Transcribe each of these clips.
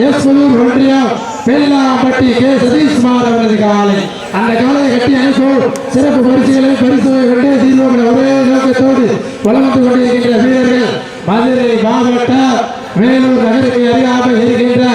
S Pudur ஒன்றியம் பெல்லாம்பட்டி K Sathishkumar அவரது காலை. அந்த காலையை கட்டி அனுப்பும் சிறப்பு பரிசுகளை பரிசுகளை கொண்டே தீர்வுகளை ஒரே நோக்கத்தோடு வளர்ந்து கொண்டிருக்கின்ற வீரர்கள் மதுரை மாவட்ட வேலூர் நகருக்கு அருகாமல் இருக்கின்ற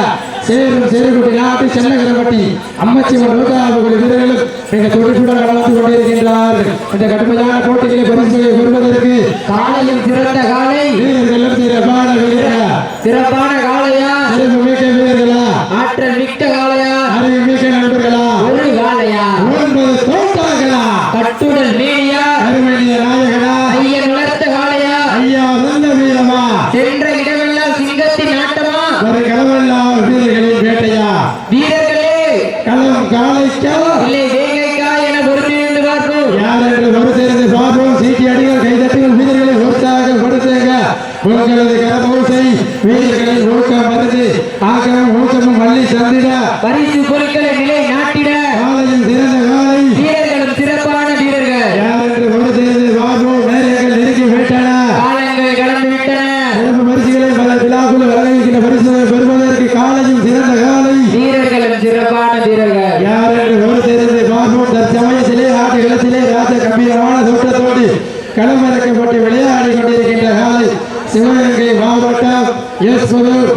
சேரும் சேருக்குடி நாட்டு சென்னகரப்பட்டி அம்மச்சிமன் ரோஜாபுகுடி வீரர்களும் மிக துடிப்புடன் வளர்ந்து கொண்டிருக்கின்றார்கள். இந்த கடுமையான போட்டிகளை பரிசுகளை பெறுவதற்கு காலையில் திரண்ட காலை வீரர்களும் சிறப்பான வீரர்கள் சிறப்பான காளையா? சிறப்பு மிக்க வீரர்களா? ஆற்றல் மிக்க காளையா? அறிவு மிக்க நண்பர்களா? ஒரு காளையா? ஒன்பது தோட்டார்களா கட்டுடல் மேனியா? அருமைய நாயகனா? ஐயன் வளர்த்த காளையா? ஐயா வந்த வீரமா? சென்ற இடமெல்லாம் சிங்கத்தின் ஆட்டமா? ஒரு களமெல்லாம் வீரர்களின் வேட்டையா? வீரர்களே! களம் காலைக்கா இல்லை வேங்கைக்கா என பொறுத்திருந்து பார்ப்போம். யார் என்று ஒரு உங்களது கரபூசை வீரர்களின் ஊக்கம் மருந்து ஆக்கமும் ஊக்கமும் வள்ளி சந்திட பரிசு பொருட்களை நிலை நாட்டிட காலையும் சிறந்த காலை வீரர்களும் சிறப்பான வீரர்கள் யார் என்று ஒரு சேர்ந்து பார்ப்போம் நேரங்கள் நெருங்கி விட்டன காலங்கள் கடந்து விட்டன சிறப்பு பரிசுகளை பல விழாக்குள் வழங்குகின்ற பரிசுகளை பெறுவதற்கு காலையும் சிறந்த காலை வீரர்களும் சிறப்பான வீரர்கள் யார் என்று ஒரு தெரிந்து பார்ப்போம் தற்சமயத்திலே ஆட்டு களத்திலே ராஜ கம்பீரமான தோட்டத்தோடு களமிறக்கப்பட்டு விளையாடி கொண்டிருக்கின்ற காலை சிவகங்கை மாவட்டம் எஸ் புதூர்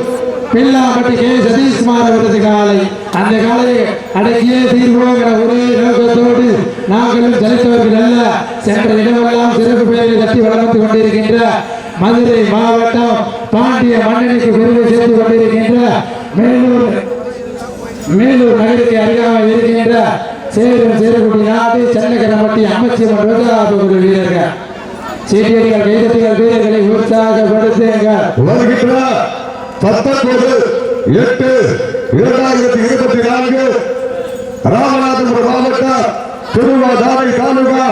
பில்லாம்பட்டி கே சதீஷ்குமார் அவரது காலை அந்த காலையை அடக்கியே தீர்வோங்கிற ஒரே நோக்கத்தோடு நாங்களும் செலுத்தவர்கள் அல்ல சென்ற இடமெல்லாம் சிறப்பு பெயரை தட்டி வளர்த்து கொண்டிருக்கின்ற மதுரை மாவட்டம் பாண்டிய மன்னனுக்கு பெருமை சேர்த்து கொண்டிருக்கின்ற மேலூர் மேலூர் நகருக்கு அருகாமல் இருக்கின்ற சேரும் சேருக்குடி நாடு சென்னகரம்பட்டி அமைச்சர் ரோஜாபுரி வீரர்கள். சீட்டியடிகள் கைதட்டிகள் வீரர்களை உற்சாகப்படுத்துங்க. வருகின்ற பத்தொன்பது எட்டு இரண்டாயிரத்தி இருபத்தி நான்கு ராமநாதபுரம் மாவட்டம் திருவாதானை தாலுகா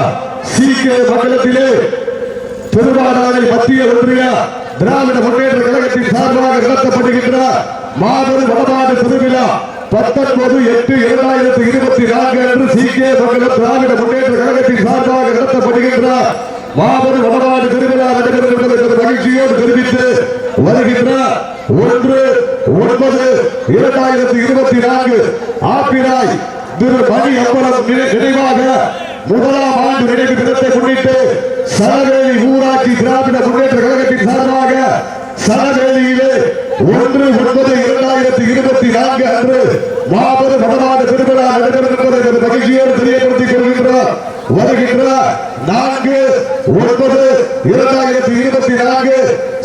சி கே மண்டலத்திலே திருவாடானை மத்திய ஒன்றிய திராவிட முன்னேற்ற கழகத்தின் சார்பாக நடத்தப்படுகின்ற மாபெரும் வடநாடு திருவிழா. பத்தொன்பது எட்டு இரண்டாயிரத்தி இருபத்தி நான்கு அன்று சீக்கிய கே திராவிட முன்னேற்ற கழகத்தின் சார்பாக நடத்தப்படுகின்ற மாபெரும் வடநாடு திருவிழா நடைபெறுகிறது என்ற மகிழ்ச்சியோடு தெரிவித்து வருகின்ற ஒன்று ஒன்பது இரண்டாயிரத்தி இருபத்தி நான்கு ஆப்பிராய் திரு மணி அம்பலம் நினைவாக முதலாம் ஆண்டு நினைவு தினத்தை முன்னிட்டு சரவேலி ஊராட்சி திராவிட முன்னேற்ற கழகத்தின் சார்பாக சரவேலியிலே ஒன்று ஒன்பது இரண்டாயிரத்தி இருபத்தி நான்கு அன்று மாபெரும் வடநாடு திருவிழா நடைபெறுகின்றது என்ற மகிழ்ச்சியோடு தெரியப்படுத்திக் கொள்கின்றார் வருகின்ற நான்கு ஒன்பது இரண்டாயிரத்தி இருபத்தி நான்கு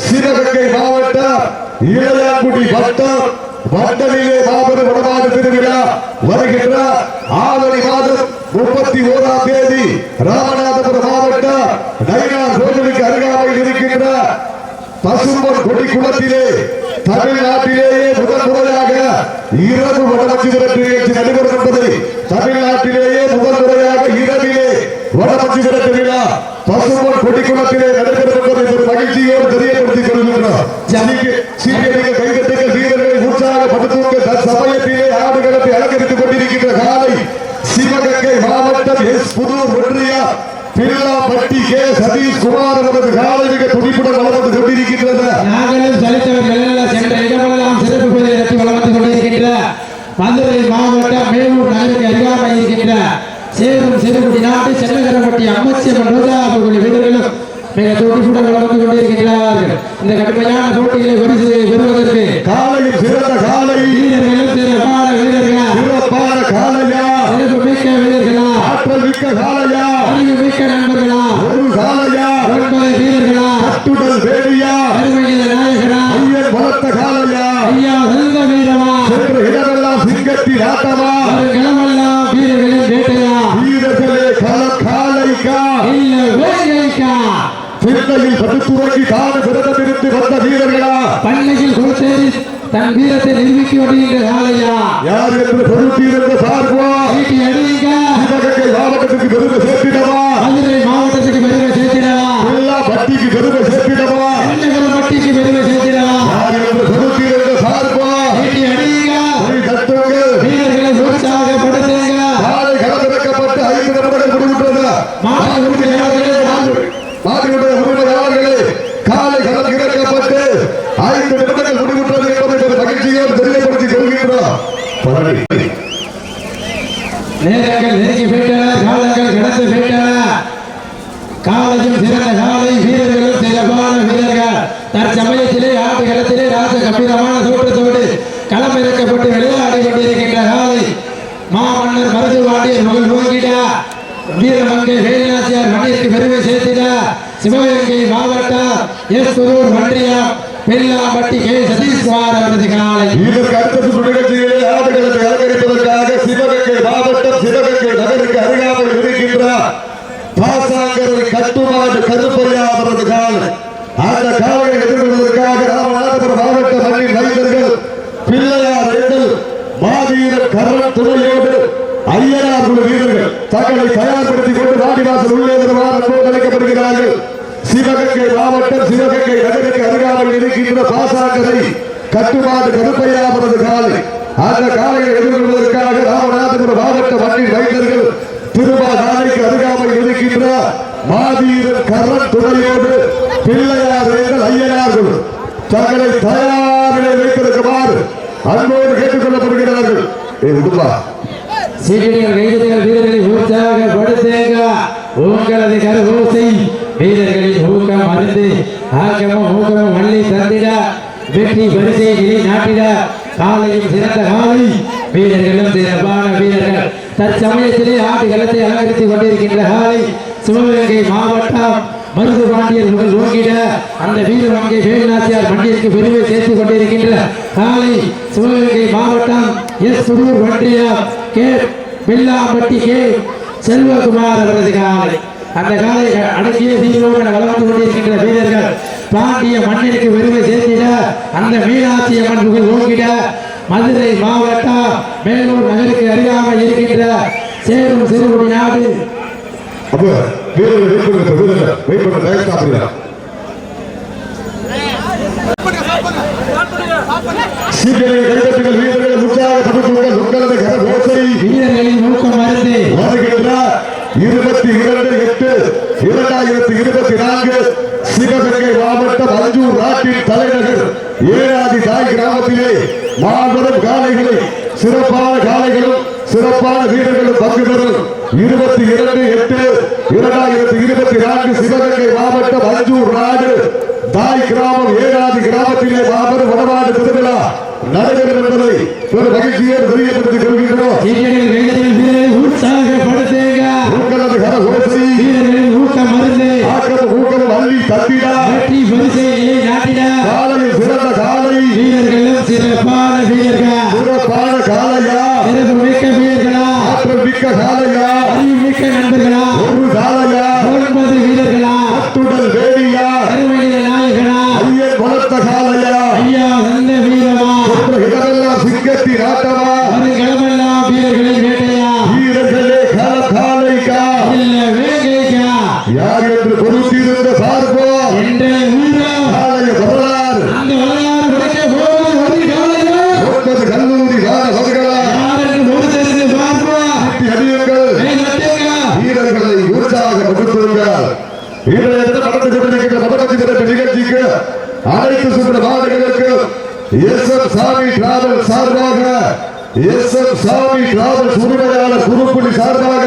சிவகங்கை மாவட்டம் இளையாங்குடி வட்டம். வண்டலிலே மாபெரும் வடநாடு திருவிழா. வருகின்ற ஆவணி மாதம் முப்பத்தி ஓராம் தேதி ராமநாதபுரம் மாவட்டம். நயினார் கோவிலுக்கு அருகாமையில் இருக்கின்ற பசும்பொன் கொடி குளத்திலே தமிழ்நாட்டிலேயே முதல் முறையாக இரவு வடமஞ்சு விரட்டு நிகழ்ச்சி நடைபெறும் என்பதை தமிழ்நாட்டிலேயே முதல் முறையாக இரவிலே வடமஞ்சு விரட்டு விழா பசும்பொன் கொடி குளத்திலே நடைபெறும் என்பதை ஒரு மகிழ்ச்சியோடு தெரியப்படுத்திக் கொள்கின்றோம் சீக்கிய- சீக்கியர்கள் கைகட்டுகள் வீரர்களை உற்சாகப்படுத்துவதற்கு தற்சமயத்திலே ஆடுகளத்தை அலங்கரித்துக் கொண்டிருக்கின்ற காலை சிவகங்கை மாவட்டம் எஸ் புதூர் ஒன்றியா பில்லாப்பட்டி கே சதீஷ் குமார் அவரது காலை மிக துடிப்புடன் வளர்ந்து கொண்டிருக்கின்றது நாங்களும் செலுத்தவர்கள் அல்ல சென்ற இடமெல்லாம் சிறப்பு பெயரை தட்டி வளர்த்து கொண்டிருக்கின்ற மதுரை மாவட்டம் மேலூர் நகருக்கு அருகாமல் இருக்கின்ற சேரும் சிறுகுடி நாட்டு சென்னகரப்பட்டி அமைச்சர் ரோஜாபுரி வீரர்களும் மிக துடிப்புடன் வளர்ந்து கொண்டிருக்கின்றார்கள் இந்த கடுமையான போட்டிகளை பரிசு பெறுவதற்கு காலையில் சிறந்த காலை. வீரர்களும் வீரர்களா சிறப்பான காலையா? சிறப்பு மிக்க வீரர்களா? ஆற்றல் மிக்க காலையா? அறிவு மிக்க நண்பர்களா? ஒரு காலையா? ஒன்பது வீரர்களா? கட்டுடல் வேலியா அருமையில நாயகரா ஐயன் வளர்த்த காலையா? ஐயா செல்வ வீரமா சென்ற இடமெல்லாம் சிங்கத்தின் ஆட்டமா கிளமெல்லாம் வீரர்களின் வேட்டையா வீரர்களே கால காலைக்கா இல்ல வேங்கைக்கா பிள்ளையில் படுத்துறங்கி தான விரதம் இருந்து வந்த வீரர்களா? பண்ணையில் கொடுத்தேறி தன் வீரத்தை நிரூபிக்க வருகின்ற காலையா யார் என்று சார்பா வீட்டி அடிங்க சிவகங்கை மாவட்டத்துக்கு பெருமை சேர்த்திடவா? மதுரை மாவட்டத்துக்கு களம் இறக்கப்பட்டு ஐந்து நிமிடங்கள் முடிவுற்றது என்பதை மகிழ்ச்சியோடு தெரியப்படுத்தி கொள்கின்றோம். பழனி மாவட்டம் எஸ் புதூர் ஒன்றியம் பெல்லாம்பட்டி கே. சதீஷ்குமார் அவரது காலை. இதற்கு அடுத்த சுற்று நிகழ்ச்சியிலே ஆடுகளத்தை அலங்கரிப்பதற்காக சிவகங்கை மாவட்டம் சிவகங்கை நகருக்கு அருகாமல் இருக்கின்ற பாசாங்கரை கட்டுமாடு கருப்பையா அவரது காலை. அந்த காலையை எதிர்கொள்வதற்காக ராமநாதபுரம் மாவட்ட மண்ணின் மைந்தர்கள் பிள்ளையார் எங்கள் மாவீர கரண் துணையோடு ஐயனார் குழு வீரர்கள் தங்களை தயார்படுத்திக் கொண்டு வாடிவாசல் உள்ளே வருவார் அன்போடு அழைக்கப்படுகிறார்கள். மாவட்டம் சிவகங்கை அருகாமல் இருக்கின்ற பாசாங்கரை கட்டுமாடு கருப்பையாவது காலை. அந்த காலையை எதிர்கொள்வதற்காக ராமநாதபுரம் மாவட்ட மண்ணில் வைத்தர்கள் திருமா நாளைக்கு அருகாமல் இருக்கின்ற மாதீரன் கரண் துணையோடு பிள்ளையார் ஐயனார்கள் தங்களை தயாரிலே வைத்திருக்குமாறு அன்போடு கேட்டுக் கொள்ளப்படுகிறார்கள் ஏ விடுப்பா சீனியர்கள் கைதிகள் வீரர்களை உற்சாகப்படுத்துங்க உங்களது கரகோசை வீரர்களின் ஊக்கம் அறிந்து ஆக்கமும் ஊக்கமும் வள்ளி தந்திட வெற்றி வரிசை நிலை நாட்டிட காலையும் சிறந்த காலை வீரர்களும் சிறப்பான வீரர்கள். தற்சமயத்திலே ஆட்டு களத்தை அலங்கரித்துக் கொண்டிருக்கின்ற காலை சிவகங்கை மாவட்டம் மருது பாண்டியர்கள் ஓங்கிட அந்த வீரமங்கை வேலுநாச்சியார் மண்டியிற்கு பெருமை சேர்த்துக் கொண்டிருக்கின்ற காலை சிவகங்கை மாவட்டம் எஸ். புதூர் ஒன்றியம் கே. பில்லாம்பட்டி கே. செல்வகுமார் அவரது காலை. அந்த காலை அடக்கிய சீரோடு வளர்ந்து கொண்டிருக்கின்ற வீரர்கள் பாண்டிய மண்ணிற்கு பெருமை சேர்த்திட அந்த மீனாட்சி அம்மன் புகழ் ஓங்கிட மதுரை மாவட்டம் மேலூர் நகருக்கு அருகாமல் இருக்கின்ற சேரும் சிறுகுடி நாடு. அப்ப வீரர்கள் வெயிட் பண்ணுங்க வீரர்கள் வெயிட் பண்ண டைம் சாப்பிடுங்க. சீக்கிரம் கைதட்டுங்கள் வீரர்களை உற்சாகப்படுத்துங்கள் உங்களது கரகோசை வீரர்களின் ஊக்கம் மருந்து. வருகின்ற இருபத்தி இரண்டு இரண்டாயிரத்தி இருபத்தி நான்கு சிவகங்கை மாவட்டம் அஞ்சூர் நாட்டின் தலைநகர் ஏராதி தாய் கிராமத்திலே மாபெரும் காளைகளை சிறப்பான காலைகளும் சிறப்பான வீரர்களும் பங்கு பெறும் இருபத்தி இரண்டு எட்டு இரண்டாயிரத்தி இருபத்தி நான்கு சிவகங்கை மாவட்டம் அஞ்சூர் நாடு தாய் கிராமம் ஏராதி கிராமத்திலே மாபெரும் வடநாடு திருவிழா நடைபெறும் என்பதை ஒரு மகிழ்ச்சியை தெரியப்படுத்திக் கொள்கின்றோம். உற்சாகப்பட உங்களது கரகோசை வீரர்களின் ஊக்கம் மருந்து. ஆக்கமும் ஊக்கமும் அள்ளி தட்டிடா. வெற்றி பரிசை நாட்டிட. காலையில் சிறந்த காலை. வீரர்களும் சிறப்பான வீரர்கள். சிறப்பான காலையா. சிறப்பு மிக்க வீரர்களா ஆற்றல் மிக்க காலையா அறிவு மிக்க நண்பர்களா ஒரு காலையா ஒன்பது வீரர்களா அத்துடல் வேடியா அருமையில நாயகனா ஐயன் வளர்த்த காலையா ஐயா வந்த வீரமா என்ற இடமெல்லாம் சிங்கத்தி நாட்டமா வருகளமெல்லாம் வீரர்களின் வேட்டையா வீரர்களே கால காலைக்கா இல்ல வேகைக்கா யார் என்று பொறுத்திருந்த பார்ப்போம் என்ற வீரம் காலைய வரலாறு அந்த வரலாறு படைக்க போவது ஒரு காலையா ஒன்பது கல்லூரி மாணவர்களா யாருக்கு பொறுத்திருந்து பார்ப்போம் அடியுங்கள் கை தட்டுங்க வீரர்களை உற்சாகப்படுத்துங்கள் இன்றைய நடந்து கொண்டிருக்கிற மதமதி திரட்டு நிகழ்ச்சிக்கு அனைத்து சுற்றுவாதிகளுக்கு எஸ் எம் சாமி டிராவல் சார்பாக எஸ் எம் சாமி டிராவல் உரிமையாளர் குறுப்புடி சார்பாக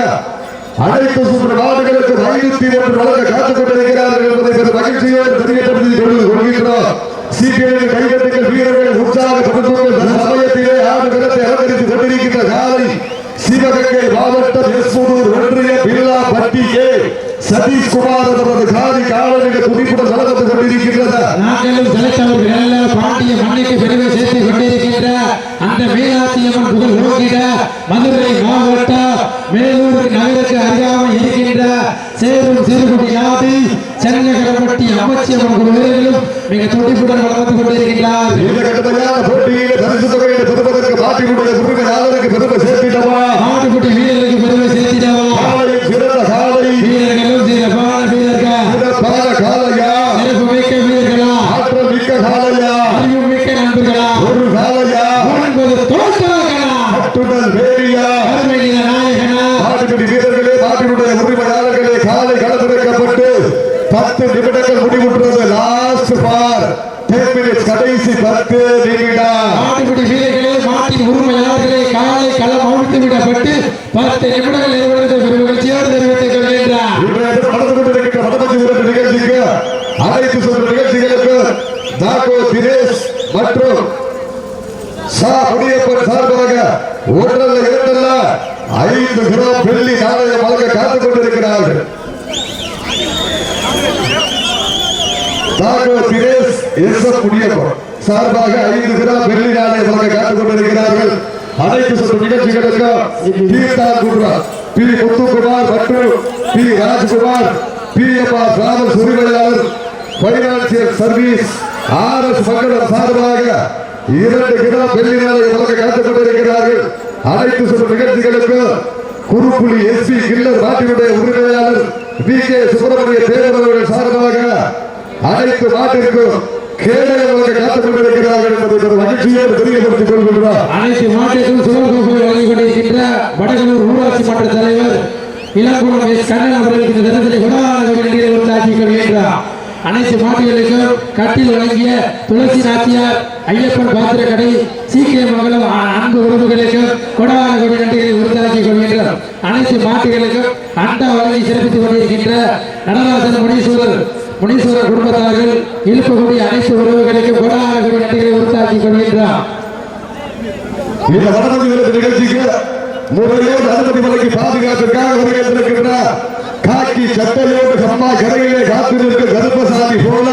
அனைத்து சுற்றுவாதிகளுக்கு ஐநூத்தி ஒன்று வழங்க காத்துக் கொண்டிருக்கிறார்கள் என்பதை மகிழ்ச்சியோடு தெரியப்படுத்திக் கொண்டு கொள்கின்றோம். சிபிஐ கைகட்டுகள் வீரர்கள் உற்சாகப்படுத்துங்கள் சமயத்திலே ஆடு களத்தை அலங்கரித்துக் கொண்டிருக்கின்ற காலை சிவகங்கை மாவட்டம் எஸ்புதூர் ஒன்றிய பில்லா பட்டியே சதீஷ்குமார் அவரது காதி காவலிக துடிப்புடன் நடந்து கொண்டிருக்கின்றது நாங்களும் செலுத்தவர்கள் அல்ல பாண்டிய மண்ணுக்கு பெருமை சேர்த்து கொண்டிருக்கின்ற அந்த மீனாட்சியம்மன் புகழ் ஓங்கிட மதுரை மாவட்டம் மேலூர் நகருக்கு அறியாமல் இருக்கின்ற சேரும் சிறுகுடி நாடு சென்னகரப்பட்டி அமைச்சியம்மன் குழுவினர்களும் மிக துடிப்புடன் வளர்ந்து கொண்டிருக்கின்றார் இந்த கடுமையான போட்டியில் பரிசு தொகையை பெறுவதற்கு மாட்டினுடைய உரிமையாளருக்கு பெருமை சேர்த்திடவா நாட்டுக்குட்டி வீரர்களுக்கு பெருமை சேர்த்திடவா காலையில் சிறந்த காலை வீரர்களும் சிறப்பான வீரர்கள் சிறப்பான காலையா சிறப்பு மிக்க வீரர்களா ஆற்றல் மிக்க காலையா அறிவு மிக்க நண்பர்களா ஒரு காலையா ஒன்பது தோற்றங்களா அத்துடன் வேலியா அருமையில நாயகனா மாட்டுக்கடி வீரர்களே மாட்டினுடைய உரிமையாளர்களே காலை களமிறக்கப்பட்டு பத்து நிமிடங்கள் முடிவுற்றது லாஸ்ட் பார் டென் மினிட்ஸ் கடைசி பத்து நிமிடம் ஆட்டுக்குடி வீரர்களே மாட்டின் உரிமையாளர்களே முடித்துவிடப்பட்டு பத்து நிமிடங்கள் நிறைவடைந்த பெருமகிழ்ச்சியோடு தெரிவித்துக் கொள்கின்றார் இன்றைய தினம் நடந்து கொண்டிருக்கின்ற வடமஞ்சி விரட்டு நிகழ்ச்சிக்கு அனைத்து சொல்ற நிகழ்ச்சிகளுக்கு தாக்கோ தினேஷ் மற்றும் சா முடியப்பன் சார்பாக ஒன்றல்ல இரண்டல்ல ஐந்து கிராம் வெள்ளி நாணயம் வழங்க காத்துக் கொண்டிருக்கிறார்கள் தாக்கோ தினேஷ் எஸ் சார்பாக ஐந்து கிராம் வெள்ளி வழங்க காத்துக் கொண்டிருக்கிறார்கள். அனைத்து சொல்ற நிகழ்ச்சிகளுக்கு தீர்த்தா குட்ரா பி. முத்துக்குமார் மற்றும் P. Rajkumar P. M. R. Travels உரிமையாளர் பைனான்சியல் சர்வீஸ் ஆர். எஸ். மக்களிடம் சார்பாக இரண்டு கிராம் வெள்ளி நாளை வழங்க காத்துக் கொண்டிருக்கிறார்கள். அனைத்து சொல்ற நிகழ்ச்சிகளுக்கு குறுப்புலி எஸ்பி கில்லர் நாட்டினுடைய உரிமையாளர் வி கே. சுப்பிரமணிய தேவர் அவர்கள் சார்பாக அனைத்து நாட்டிற்கும் கேடயம் காத்துக் கொண்டிருக்கிறார்கள் என்பதை ஒரு மகிழ்ச்சியோடு தெரியப்படுத்திக் கொள்கின்றார் அனைத்து மாட்டுக்கும் சுகர்கோப்பை வழங்கிக் கொண்டிருக்கின்ற வடகலூர் ஊராட்சி மன்ற தலைவர் இளங்குளம் எஸ் கண்ணன் அவர்களுக்கு இந்த தினத்தில் கொள்கின்றார். அனைத்து கட்டில் வழங்கிய துளசி நாச்சியார் ஐயப்பன் பாத்திர கடை சீக்கிய மங்கலம் அன்பு உறவுகளுக்கும் கொடாத கொடி நன்றியை உறுத்தாக்கிக் கொள்கின்றார். அனைத்து மாட்டுகளுக்கும் அண்டா வழங்கி சிறப்பித்துக் கொண்டிருக்கின்ற நடராஜன் முனீஸ்வரர் முனீஸ்வர குடும்பத்தார்கள் இழுப்புக்கூடிய அனைத்து உறவுகளுக்கும் கொடாத நன்றிகளை உறுத்தாக்கிக் கொள்கின்றார். இந்த வடமதி விருது நிகழ்ச்சிக்கு முறையோடு அனுமதி மலைக்கு பாதுகாப்பிற்காக வருகின்றிருக்கின்ற காக்கி சட்டையோடு சம்மா கரையிலே காத்திருக்க கருப்பசாமி போல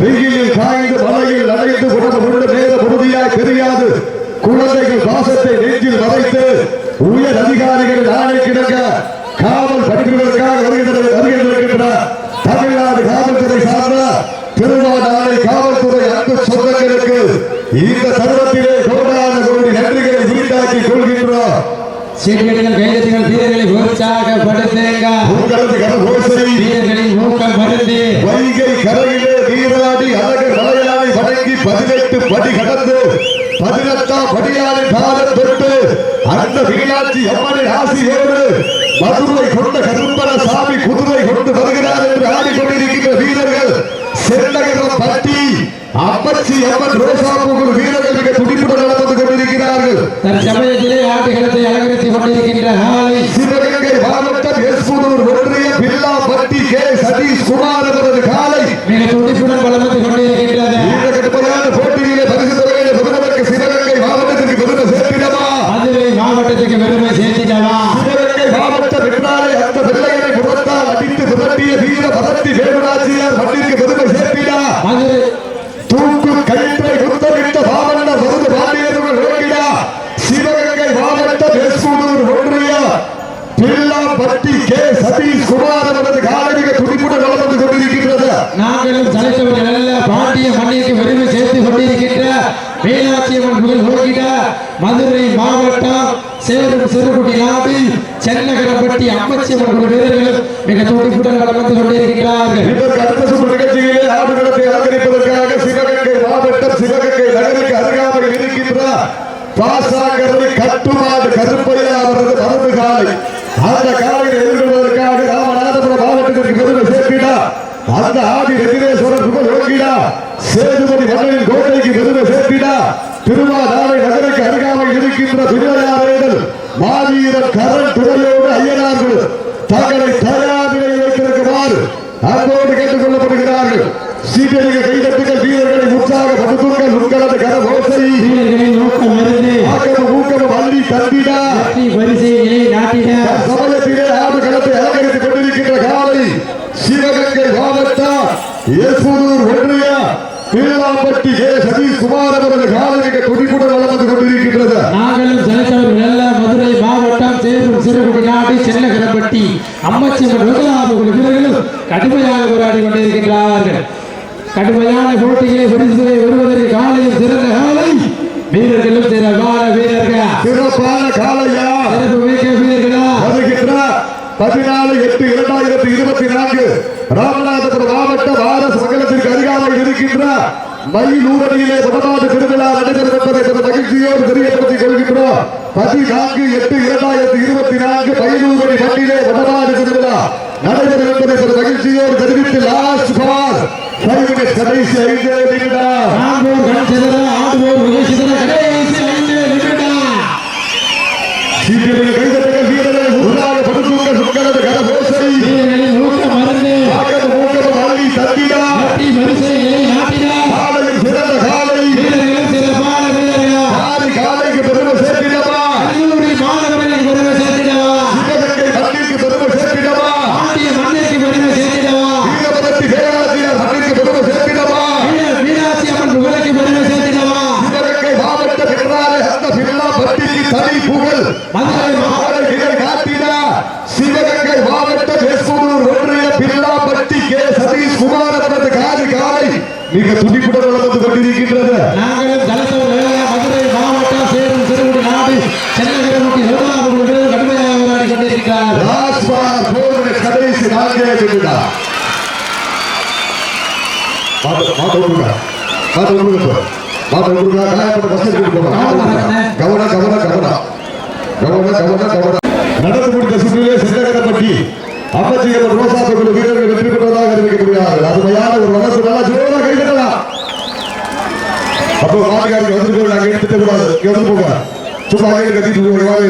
வெயிலில் காய்ந்து மலையில் நனைந்து உடம்பு கொண்டு நேர பொருதியாய் தெரியாது. குழந்தைகள் பாசத்தை நெஞ்சில் மறைத்து உயர் அதிகாரிகள் நாளை கிடக்க காவல் படிப்பதற்காக வருகின்ற வருகின்றிருக்கின்ற தமிழ்நாடு காவல்துறை சார்ந்த திருவாடானை காவல்துறை அன்பு சொந்தங்களுக்கு இந்த தருணத்திலே கோடான கோடி நன்றிகளை உரித்தாக்கி கொள்கின்றோம். சீர்கேடுகள் கைதட்டுகள் வீரர்களை உற்சாகப்படுத்துங்க உங்களது கரகோசை வீரர்களின் ஊக்கம் மருந்து வைகை கரையிலே நீராடி அழகர் மலையாளை வணங்கி பதினெட்டு படி கடந்து பதினெட்டாம் படியானை காலம் தொட்டு அந்த மீனாட்சி அம்மனின் ஆசியோடு மதுரை கொண்ட கருப்பன சாமி குதிரை கொண்டு வருகிறார் என்று ஆடிக்கொண்டிருக்கின்ற வீரர்கள் சென்னகரம் பட்டி அப்பச்சி அம்மன் ரோசாபுகள் வீரர்கள் மிக துடிப்புடன் நடந்து கொண்டிருக்கிறார்கள். தற்சமயத்திலே ஆட்டுகளத்தை அலங்கரித்துக் கொண்டிருக்கின்ற காலை சிவகங்கை மாவட்டம் எஸ்புதூர் ஒன்றிய பில்லாப்பட்டி கே. சதீஷ் குமார் அவரது காலை மிக துடிப்புடன் வளம் வந்து கொண்டிருக்கின்றது இந்த கடுமையான போட்டியிலே பரிசு தொகையிலே பெறுவதற்கு சிவகங்கை மாவட்டத்திற்கு பெருமை சேர்த்திடமா மதுரை மாவட்டத்துக்கு பெருமை சேர்த்திடவா சிவகங்கை மாவட்டம் என்றாலே அந்த பிள்ளைகளை புறத்தால் அடித்து விரட்டிய வீர பதத்தி வேலுராஜியார் மண்ணிற்கு பெருமை சேர்த்திடா மதுரை தூக்கு கயிற்றை குத்தமிட்ட பாவண்ண மருது பாண்டியர்கள் ஓடிடா சிவகங்கை மாவட்டம் எஸ்புதூர் ஒன்றிய பில்லாப்பட்டி கே சதீஷ் குமார் அவரது காலமிக துடிப்புடன் வளர்ந்து கொண்டிருக்கின்றது நாங்களும் தலைத்தவர்கள் அல்ல பாண்டிய விரும்பி பெருமை சேர்த்து கொண்டிருக்கின்ற மீனாட்சி அம்மன் கோயில் போகிட மதுரை மாவட்டம் சேரும் சிறுகுடி நாடு சென்னகரப்பட்டி அம்மச்சி அம்மன் வீரர்கள் மிக துடிப்புடன் நடந்து கொண்டிருக்கிறார்கள். அடுத்த சுற்று அலங்கரிப்பதற்காக சிவகங்கை மாவட்டம் சிவகங்கை நகருக்கு அருகாமையில் இருக்கின்ற கட்டுமாடு கருப்பையா அவரது மரபு காலை. அந்த காலையை எதிர்கொள்வதற்காக ராமநாதபுரம் மாவட்டத்திற்கு பெருமை சேர்க்கிறார் அந்த ஆதி எதிரே புகழ் ஓங்கிடா சேதுபதி மன்னரின் கோட்டைக்கு பெருமை சேர்க்கிடா திருவாதாரை நகருக்கு அருகாமையில் இருக்கின்ற திருவையாறுகள் மாவீரர் கரண் துறையோடு ஐயனார்கள் தங்களை தயார் நிலையில் வைத்திருக்குமாறு அன்போடு கேட்டுக் கொள்ளப்படுகிறார்கள் சீட்டடிக்க கைதட்டுகள் வீரர்களை உற்சாகப்படுத்துங்கள் உங்களது வீரர்களின் ஊக்கம் இருந்து ஆக்கமும் ஊக்கமும் அள்ளி தந்திடா. நிலை நாட்டிட. சமயத்திலே ஆடு களத்தை அலங்கரித்துக் கொண்டிருக்கின்ற காலை சிவகங்கை மாவட்டம் ஏசூர் ஒன்றிய பில்லாம்பட்டி ஏ சதீஷ் குமார் அவரது காலை மிக துடிப்புடன் வளம் வந்து கொண்டிருக்கின்றது. நாங்களும் செலுத்தவர்கள் அல்ல மதுரை மாவட்டம் சேரும் சிறுகுடி நாடு சென்னகரப்பட்டி அம்மச்சியம்மன் வெங்கடாபுகுழு வீரர்களும் கடுமையாக போராடி கொண்டிருக்கின்றார்கள். கடுமையான போட்டியை பரிசுகளை வருவதற்கு காலையும் சிறந்த காலை வீரர்களும் சிறப்பான வீரர்கள்? சிறப்பான காலையா? சிறப்பு மிக்க வீரர்களா? வருகின்ற பதினாலு எட்டு இரண்டாயிரத்தி இருபத்தி நான்கு ராமநாதபுரம் மாவட்டம் ஆர்எஸ் மங்கலத்திற்கு அருகாமையில் இருக்கின்ற மயிலூரணியிலே முதலாவது திருவிழா நடைபெறுவதை மகிழ்ச்சியோடு தெரியப்படுத்திக் கொள்கின்றோம். பதினான்கு எட்டு இரண்டாயிரத்தி இருபத்தி நான்கு மயிலூரணி மண்ணிலே முதலாவது திருவிழா நடைபெறுவதை மகிழ்ச்சியோடு தெரிவித்து லாஸ்ட் பார் கடைசி ஐந்து நிமிடம். ஆடுவோர் விளைச்சிதன கடைசி ஐந்து நிமிடம். சிபிஎம் கைதட்டங்கள் வீரர்கள் உருளாத படுத்துங்கள் சுங்களது கரபோசை చెందిందా మా తమ్ముడుగా మా తమ్ముడుగా మా తమ్ముడుగా గాయపడి బస్సు గవర్న గవర్న గవర్న గవర్న గవర్న గవర్న வீரர்கள் வெற்றி பெற்றதாக அறிவிக்கப்படுகிறார்கள். அருமையான ஒரு மனசு நல்லா ஜோராக கைவிடலாம் அப்போ மாநில வந்து அங்கே கூடாது இங்கே வந்து போக